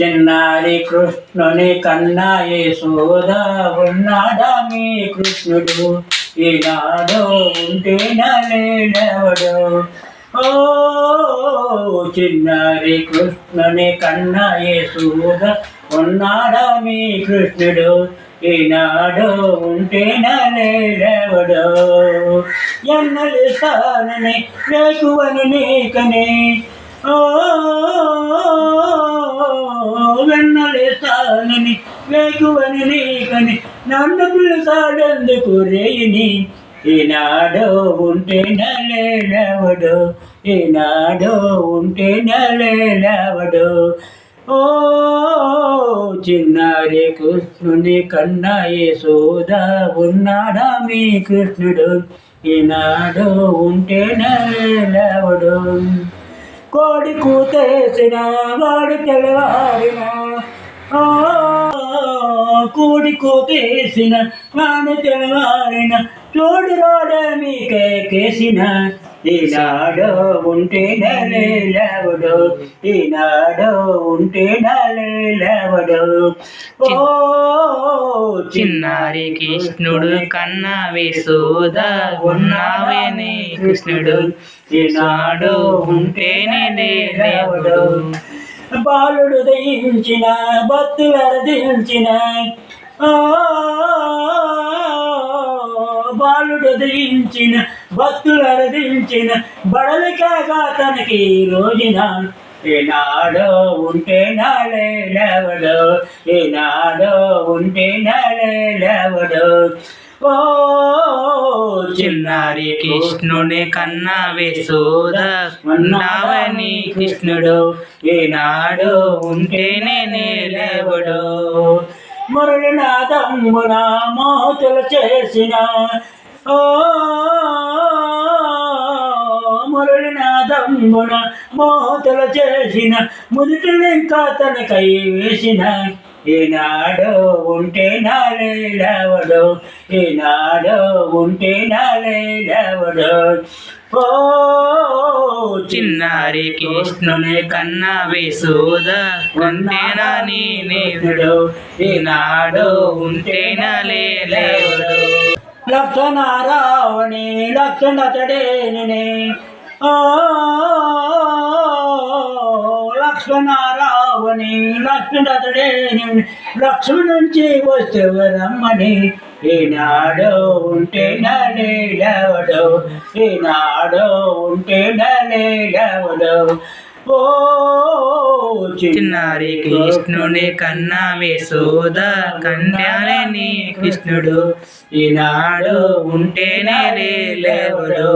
చిన్నారి కృష్ణుని కన్నా యశోద ఉన్నాడా మీ కృష్ణుడు? ఈనాడు ఉంటే నలేడవడు ఓ చిన్నారి కృష్ణుని కన్నా యశోద ఉన్నాడా మీ కృష్ణుడు? ఈనాడు ఉంటే నలేడవడు ఎన్నలు స్థానని లేకువని నీకనే? ఓ వెన్నలేస్తానని లేకువని నీకని నన్ను పిలుసాడెందుకు రేయిని? ఈనాడో ఉంటే నలేలవడు ఈనాడో ఉంటే నలేలవడు ఓ చిన్నారి కృష్ణుని కన్నా యశోద ఉన్నాడా మీ కృష్ణుడు? ఈనాడు ఉంటే నలేలవడు కోడి కూతేసిన వాడు తెల్లవారిన కూడి కూతేసిన వాడు తెల్లవారిన చూడు రాడ మీకే కేసిన ఈనాడు ఉంటే నలేలవడు ఈనాడు ఉంటే నలేలవడు ఓ చిన్నారి కృష్ణుడు కన్నా వేసోద ఉన్నావేనే కృష్ణుడు. ఈనాడు ఉంటేనే లేవడు బాలుడు దయించిన భక్తు వరదించిన. బాలుడు దయించిన భక్తులు వరదించిన బడలి కాగా తనకి రోజున ఈనాడు ఉంటే నాలే లేవడు ఈనాడు ఉంటే నాలే లేవడు. ఓ చిన్నారి కృష్ణుని కన్నా వేసోద ఉన్నావని కృష్ణుడు? ఈనాడు ఉంటేనే లేవడు. మురళినాదమ్మున మోతులు చేసిన ఓ మురళినాదమ్మున మోతల చేసిన ముదుటిని ఇంకా తనకై వేసిన. ఈనాడు ఉంటే నాలే లేవడు ఈనాడు ఉంటే నాలే లేవడు. ఓ చిన్నారి కృష్ణుని కన్నా వేసోద ఉంటేనా నేనేవుడు ఈనాడు ఉంటేనా లేవడు. లక్షణారావణి లక్షణతడేని లక్ష్మణారావణి ఓ లక్ష్మణ్ నుంచి వస్తే రమ్మని ఈనాడు ఉంటే నలేడవడు ఈనాడు ఉంటే నలేడవడు ఓ చిన్నారి కృష్ణుని కన్నా వేసోద కన్యాలని కృష్ణుడు. ఈనాడు ఉంటేనే లేవడు.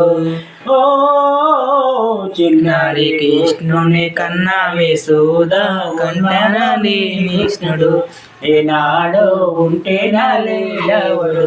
ఓ చిన్నారి కృష్ణుని కన్నా వేసోద కన్యాలని కృష్ణుడు ఈనాడు ఉంటేనా లేడవడు